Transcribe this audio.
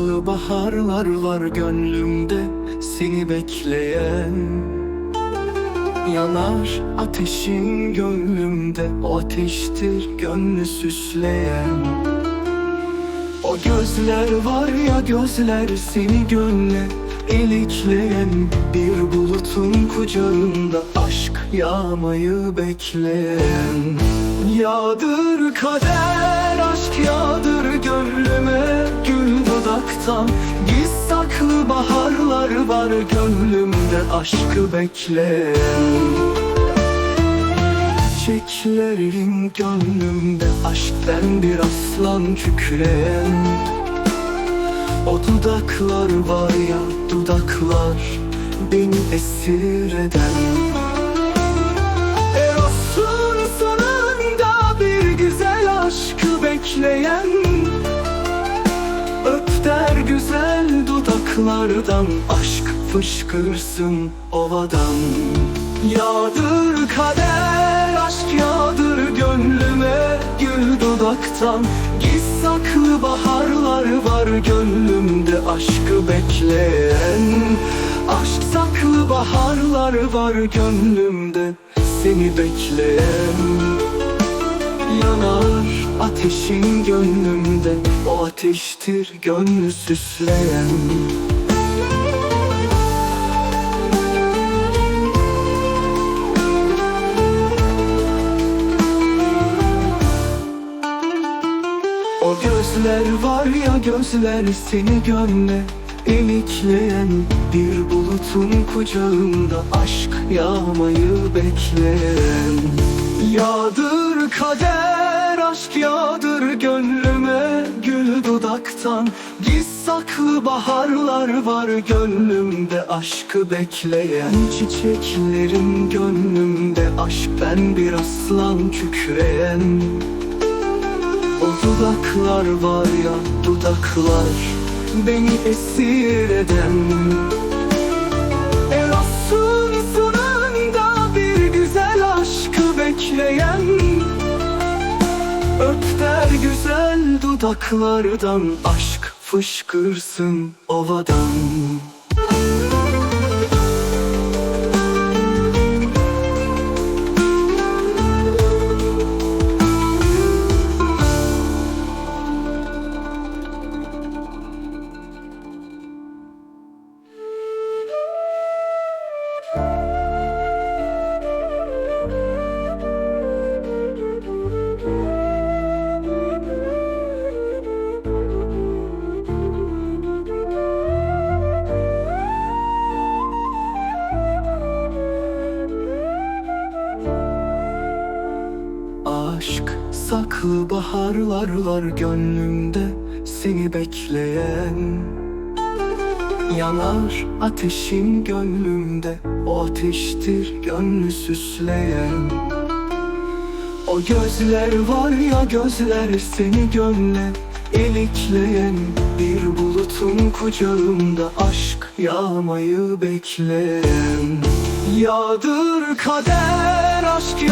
saklı baharlar var gönlümde seni bekleyen. Yanar ateşin gönlümde o ateştir gönlü süsleyen. O gözler var ya gözler seni gönle ilikleyen. Bir bulutun kucağında aşk yağmayı bekleyen. Yağdır kader aşk yağdır gönlüme dudaktan Giz saklı baharlar var gönlümde aşkı bekleyen Çiçeklerin gönlümde aşkten bir aslan kükreyen O dudaklar var ya dudaklar beni esir eden dudaklardan Aşk fışkırsın ovadan. Yağdır kader aşk yağdır gönlüme Gül dudaktan. Giz saklı baharlar var gönlümde Aşkı bekleyen. Aşk saklı baharlar var gönlümde Seni bekleyen. Yanar ateşin gönlümde O ateştir gönlü süsleyen gözler var ya gözler seni gönle ilikleyen Bir bulutun kucağında aşk yağmayı bekleyen. Yağdır kader aşk yağdır gönlüme. Gül dudaktan Giz saklı baharlar var gönlümde Aşkı bekleyen. Çiçeklerin gönlümde Aşk ben bir aslan kükreyen o dudaklar var ya dudaklar Beni esir eden. Eros'un sonunda bir güzel aşkı bekleyen. Öp der güzel dudaklardan Aşk fışkırsın ovadan Aşk saklı baharlar var gönlümde seni bekleyen. Yanar ateşin gönlümde o ateştir gönlü süsleyen. O gözler var ya gözler seni gönle ilikleyen. Bir bulutun kucağında aşk yağmayı bekleyen. Yağdır kader aşk